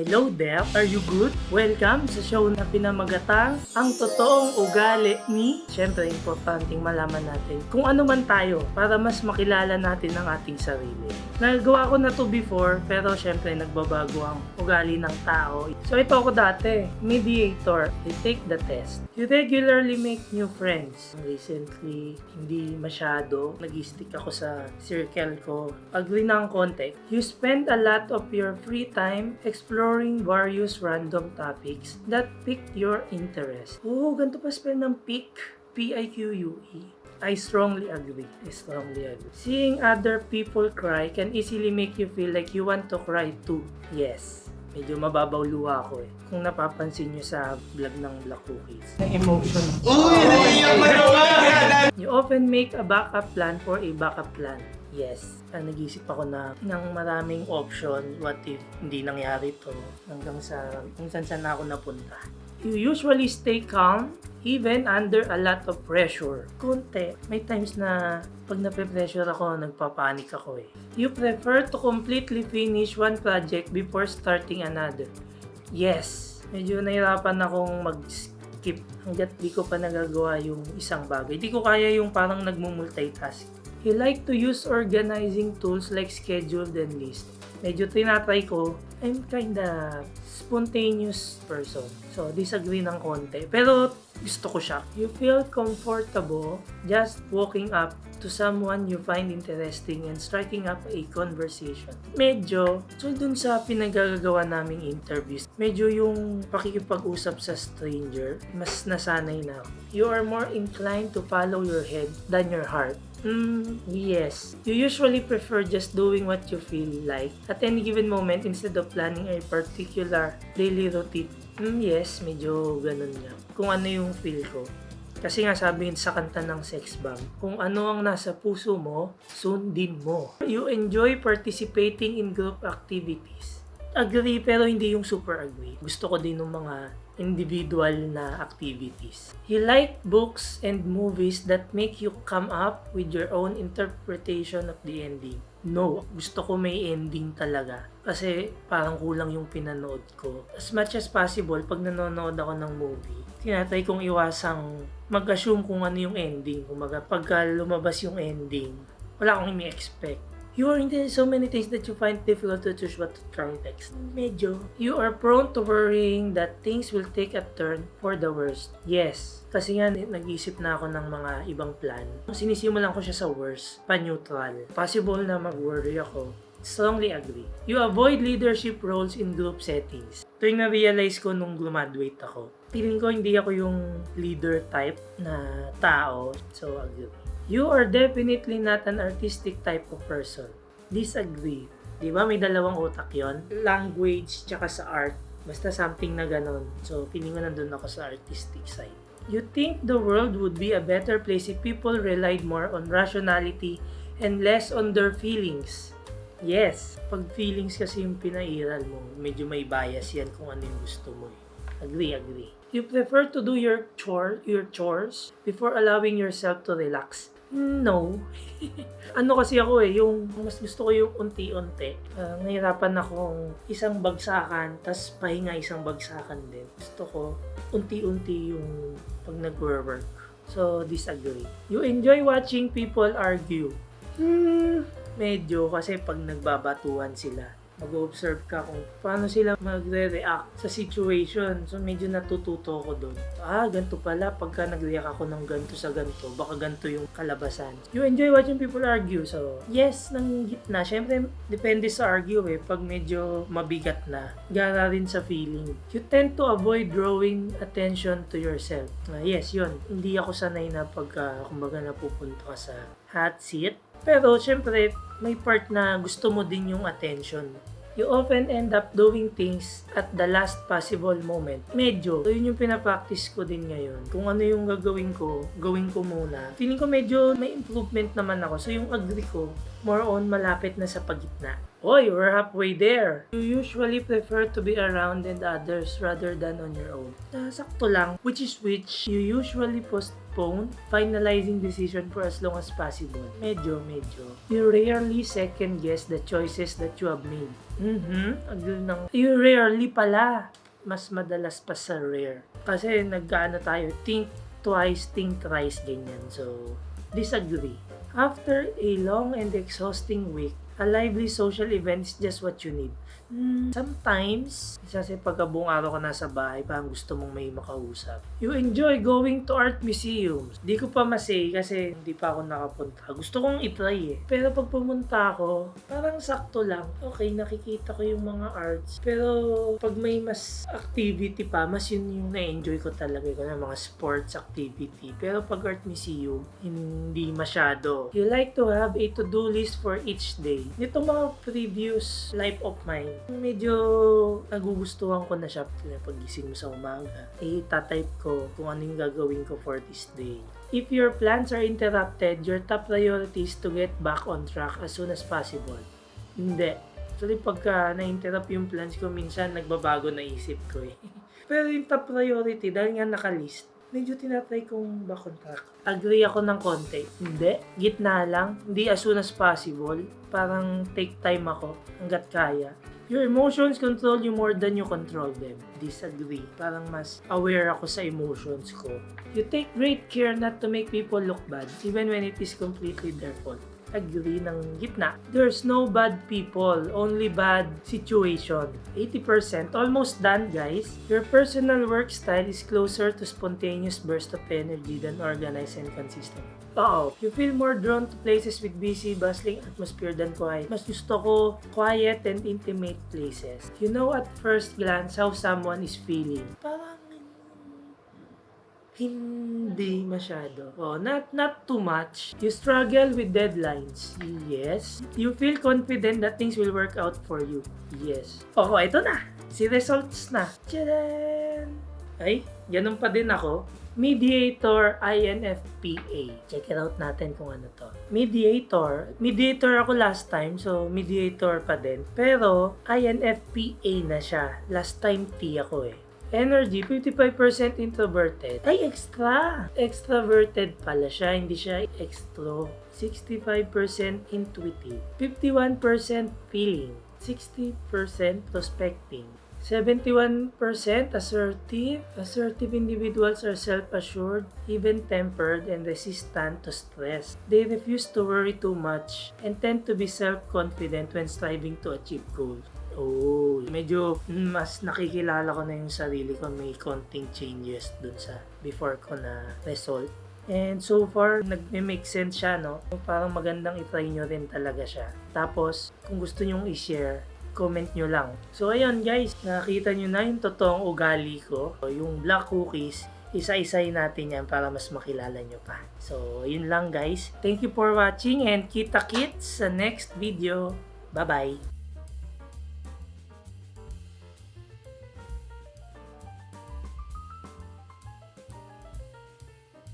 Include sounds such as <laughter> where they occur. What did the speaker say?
Hello there, are you good? Welcome sa show na pinamagatang ang totoong ugali ni. Siyempre, importanteng malaman natin kung ano man tayo para mas makilala natin ang ating sarili. Nagawa ko na to before, pero siyempre nagbabago ang ugali ng tao. So ito ako dati, mediator. You take the test. You regularly make new friends. Recently, hindi masyado. Nag-stick ako sa circle ko. Agree na ang konti. You spend a lot of your free time exploring various random topics that piqued your interest. Oo, ganito pa spell ng pick. P-I-Q-U-E. I strongly agree. I strongly agree. Seeing other people cry can easily make you feel like you want to cry too. Yes. Medyo mababaw luha ako eh. Kung napapansin nyo sa vlog ng Black Cookies. Ng emotion. Uy, naiiyak naman! You often make a backup plan for a backup plan. Yes. Ah, nag-isip ako na ng maraming option. What if hindi nangyari to? Hanggang sa kung saan saan ako napunta. You usually stay calm even under a lot of pressure. Konti. May times na pag nape-pressure ako, nagpapanik ako eh. You prefer to completely finish one project before starting another. Yes. Medyo nahirapan akong mag-skip hanggat di ko pa nagagawa yung isang bagay. Di ko kaya yung parang nagmumultitask. You like to use organizing tools like scheduled and list. Medyo tinatry ko. I'm kinda spontaneous person. So, disagree ng konti. Pero, gusto ko siya. You feel comfortable just walking up to someone you find interesting and striking up a conversation. Medyo, so dun sa pinagagawa naming interviews, medyo yung pakikipag-usap sa stranger, mas nasanay na ako. You are more inclined to follow your head than your heart. Mm, yes. You usually prefer just doing what you feel like at any given moment instead of planning a particular daily routine. Mm, yes, medyo ganun nga. Kung ano yung feel ko. Kasi nga sabi sa kanta ng Sex Bomb, kung ano ang nasa puso mo, sundin mo. You enjoy participating in group activities. Agree pero hindi yung super agree. Gusto ko din ng mga individual na activities. You like books and movies that make you come up with your own interpretation of the ending. No, gusto ko may ending talaga. Kasi parang kulang yung pinanood ko. As much as possible, pag nanonood ako ng movie, tinatry kong iwasang mag-assume kung ano yung ending. Kumaga, pagka lumabas yung ending, wala akong imi-expect. You are into so many things that you find difficult to choose what to try next. Medyo. You are prone to worrying that things will take a turn for the worst. Yes. Kasi nga, nag-isip na ako ng mga ibang plan. Sinisimulan ko siya sa worst, pa-neutral. Possible na mag-worry ako. Strongly agree. You avoid leadership roles in group settings. Ito yung na-realize ko nung graduate ako. Feeling ko hindi ako yung leader type na tao. So, agree. You are definitely not an artistic type of person. Disagree. Di ba may dalawang utak yon Language tsaka sa art. Basta something na ganon. So, feeling ko nandun ako sa artistic side. You think the world would be a better place if people relied more on rationality and less on their feelings. Yes, pag feelings kasi yung pinairal mo, medyo may bias yan kung ano yung gusto mo. eh. Agree, agree. You prefer to do your chore, your chores before allowing yourself to relax. No. <laughs> ano kasi ako eh, yung mas gusto ko yung unti-unti. Uh, nahirapan akong isang bagsakan, tas pahinga isang bagsakan din. Gusto ko unti-unti yung pag nag-work. So, disagree. You enjoy watching people argue. Hmm, medyo kasi pag nagbabatuan sila, mag-observe ka kung paano sila magre-react sa situation. So, medyo natututo ako doon. Ah, ganito pala. Pagka nag-react ako ng ganito sa ganito, baka ganito yung kalabasan. You enjoy watching people argue. So, yes, nang gitna. Siyempre, depende sa argue eh. Pag medyo mabigat na, gara rin sa feeling. You tend to avoid drawing attention to yourself. Ah, yes, yun. Hindi ako sanay na pagka, kumbaga, napupunta ka sa hot seat. Pero, syempre, may part na gusto mo din yung attention. You often end up doing things at the last possible moment. Medyo. So, yun yung pinapractice ko din ngayon. Kung ano yung gagawin ko, gawin ko muna. Feeling ko medyo may improvement naman ako. So, yung agree ko, more on malapit na sa pagitna. Oy, we're halfway there. You usually prefer to be around and others rather than on your own. Nasakto lang. Which is which, you usually postpone finalizing decision for as long as possible. Medyo, medyo. You rarely second guess the choices that you have made. Mm-hmm. Agree ng... You rarely pala. Mas madalas pa sa rare. Kasi nagkaano tayo, think twice, think thrice, ganyan. So, disagree. After a long and exhausting week, a lively social event is just what you need. Hmm, sometimes, kasi pagka buong araw ka nasa bahay, parang gusto mong may makausap. You enjoy going to art museums. Di ko pa masay kasi hindi pa ako nakapunta. Gusto kong itry eh. Pero pag pumunta ako, parang sakto lang. Okay, nakikita ko yung mga arts. Pero pag may mas activity pa, mas yun yung na-enjoy ko talaga. Ko mga sports activity. Pero pag art museum, hindi masyado. You like to have a to-do list for each day. Nitong mga previous life of mine, medyo nagugustuhan ko na siya pag gising mo sa umaga. Eh, tatype ko kung ano yung gagawin ko for this day. If your plans are interrupted, your top priority is to get back on track as soon as possible. Hindi. Actually, pagka na-interrupt yung plans ko, minsan nagbabago na isip ko eh. <laughs> Pero yung top priority, dahil nga nakalist, medyo tinatry kong back on track. Agree ako ng konti. Hindi. Gitna lang. Hindi as soon as possible. Parang take time ako hanggat kaya. Your emotions control you more than you control them. Disagree. Parang mas aware ako sa emotions ko. You take great care not to make people look bad, even when it is completely their fault. Agree ng gitna. There's no bad people, only bad situation. 80%, almost done guys. Your personal work style is closer to spontaneous burst of energy than organized and consistent. Oo. You feel more drawn to places with busy, bustling atmosphere than quiet. Mas gusto ko quiet and intimate places. You know at first glance how someone is feeling. Parang hindi masyado. Oh, not not too much. You struggle with deadlines. Yes. You feel confident that things will work out for you. Yes. Oh, ito na. Si results na. Tchadan! Ay, ganun pa din ako. Mediator INFPA. Check it out natin kung ano to. Mediator. Mediator ako last time, so mediator pa din. Pero, INFPA na siya. Last time T ako eh. Energy, 55% introverted. Ay, extra! Extraverted pala siya, hindi siya extro. 65% intuitive. 51% feeling. 60% prospecting. 71% assertive. Assertive individuals are self-assured, even-tempered, and resistant to stress. They refuse to worry too much and tend to be self-confident when striving to achieve goals. Oh, medyo mas nakikilala ko na yung sarili ko. May konting changes dun sa before ko na result. And so far, nag-make sense siya, no? Parang magandang itry nyo rin talaga siya. Tapos, kung gusto nyong i-share, comment nyo lang. So, ayun guys, nakita nyo na yung totoong ugali ko. Yung black cookies, isa-isay natin yan para mas makilala nyo pa. So, yun lang guys. Thank you for watching and kita kits sa next video. Bye-bye!